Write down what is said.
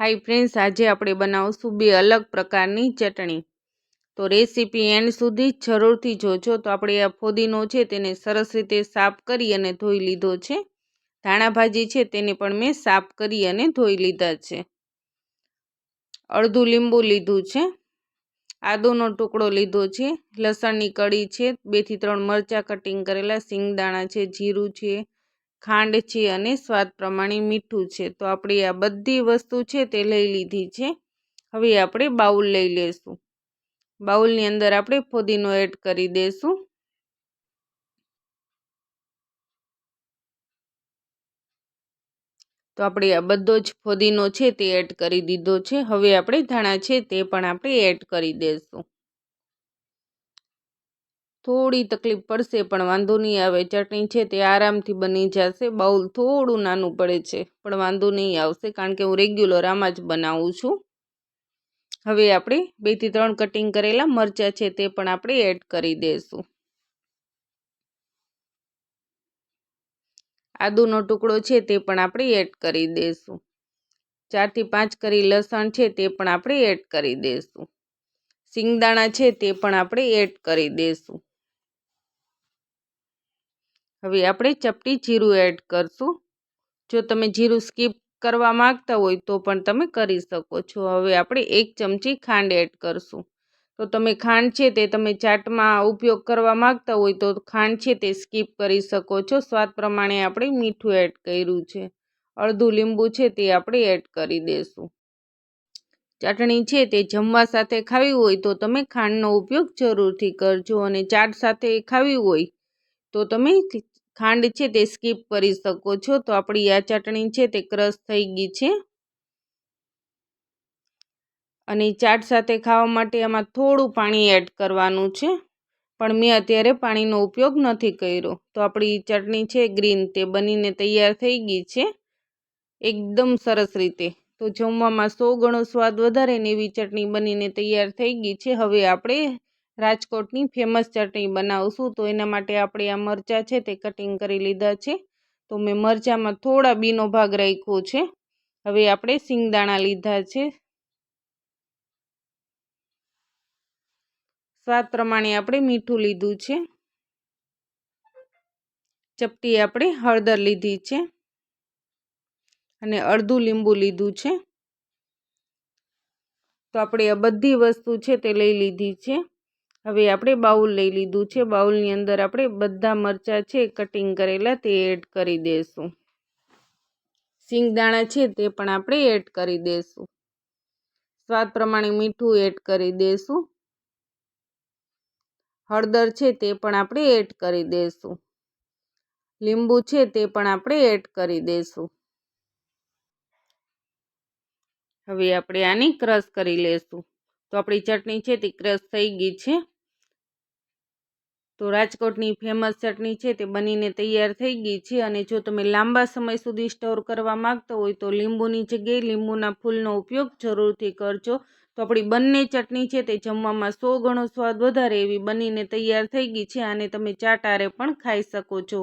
Hi friends, આજે આપણે બનાવશું બે અલગ પ્રકારની ચટણી. તો રેસીપી એન્ડ સુધી જરૂરથી જોજો. તો આપણે આ ફોદીનો છે તેને સરસ રીતે સાફ કરી અને ધોઈ લીધો છે. ધાણા ભાજી છે તેને પણ મેં સાફ કરી અને ધોઈ લીધા છે. અડધું લીંબુ લીધું છે. આદુનો ટુકડો લીધો છે. લસણની કળી છે. બેથી ત્રણ મરચાં કટિંગ કરેલા સિંગદાણા છે, જીરું છે ખાંડ છે અને સ્વાદ પ્રમાણે મીઠું છે. તો આપણે આ બધી વસ્તુ છે તે લઈ લીધી છે. હવે આપણે બાઉલ લઈ લેશું. બાઉલની અંદર આપણે ફુદીનો એડ કરી દઈશું તો આપણે આ બધો જ ફુદીનો છે તે એડ કરી દીધો છે. હવે આપણે ધાણા છે તે પણ આપણે એડ કરી દઈશું થોડી તકલીફ પડશે, પણ વાંધો નહીં આવે. ચટણી છે તે આરામથી બની જશે. બાઉલ થોડું નાનું પડે છે, પણ વાંધો નહીં આવશે, કારણ કે હું રેગ્યુલર આમાં જ બનાવું છું. હવે આપણે બેથી ત્રણ કટિંગ કરેલા મરચાં છે તે પણ આપણે એડ કરી દઈશું આદુનો ટુકડો છે તે પણ આપણે એડ કરી દઈશું ચારથી પાંચ કરી લસણ છે તે પણ આપણે એડ કરી દઈશું સિંગદાણા છે તે પણ આપણે એડ કરી દઈશું હવે આપણે ચપટી જીરું એડ કરશું. જો તમે જીરું સ્કીપ કરવા માગતા હોય તો પણ તમે કરી શકો છો. હવે આપણે એક ચમચી ખાંડ એડ કરશું. તો તમે ખાંડ છે તે તમે ચાટમાં ઉપયોગ કરવા માગતા હોય તો ખાંડ છે તે સ્કીપ કરી શકો છો. સ્વાદ પ્રમાણે આપણે મીઠું એડ કર્યું છે. અડધું લીંબુ છે તે આપણે એડ કરી દઈશું ચટણી છે તે જમવા સાથે ખાવી હોય તો તમે ખાંડનો ઉપયોગ જરૂરથી કરજો અને ચાટ સાથે ખાવી હોય તો તમે ખાંડ છે તે સ્કીપ કરી શકો છો. તો આપણી આ ચટણી છે તે ક્રશ થઈ ગઈ છે. અને ચાટ સાથે ખાવા માટે આમાં થોડું પાણી એડ કરવાનું છે. પણ મેં અત્યારે પાણીનો ઉપયોગ નથી કર્યો. તો આપણી ચટણી છે ગ્રીન તે બનીને તૈયાર થઈ ગઈ છે. એકદમ સરસ રીતે. તો જમવામાં સો ગણો સ્વાદ વધારે ને એવી ચટણી બનીને તૈયાર થઈ ગઈ છે. હવે આપણે રાજકોટની ફેમસ ચટણી બનાવશું. તો એના માટે આપણે આ મરચાં છે તે કટિંગ કરી લીધા છે. તો મેં મરચાંમાં થોડા બીનો ભાગ રાખ્યો છે. હવે આપણે સિંગદાણા લીધા છે. સ્વાદ પ્રમાણે આપણે મીઠું લીધું છે. ચપટી આપણે હળદર લીધી છે. અને અડધું લીંબુ લીધું છે. તો આપણે આ બધી વસ્તુ છે તે લઈ લીધી છે. હવે આપણે બાઉલ લઈ લીધું છે. બાઉલની અંદર આપણે બધા મરચાં છે કટિંગ કરેલા, તે એડ કરી દઈશું સિંગદાણા છે, તે પણ આપણે એડ કરી દઈશું સ્વાદ પ્રમાણે મીઠું એડ કરી દઈશું હળદર છે, તે પણ આપણે એડ કરી દઈશું લીંબુ છે, તે પણ આપણે એડ કરી દઈશું હવે આપણે આની ક્રશ કરી લેશું. તો આપણી ચટણી છે, તે ક્રશ થઈ ગઈ છે. તો રાજકોટની ફેમસ ચટણી છે તે બનીને તૈયાર થઈ ગઈ છે અને જો તમે લાંબા સમય સુધી સ્ટોર કરવા માગતા હોય તો લીંબુની જગ્યાએ લીંબુના ફૂલનો ઉપયોગ જરૂરથી કરજો. તો આપણી બંને ચટણી છે તે જમવામાં સો ગણો સ્વાદ વધારે એવી બનીને તૈયાર થઈ ગઈ છે અને તમે ચાટારે પણ ખાઈ શકો છો.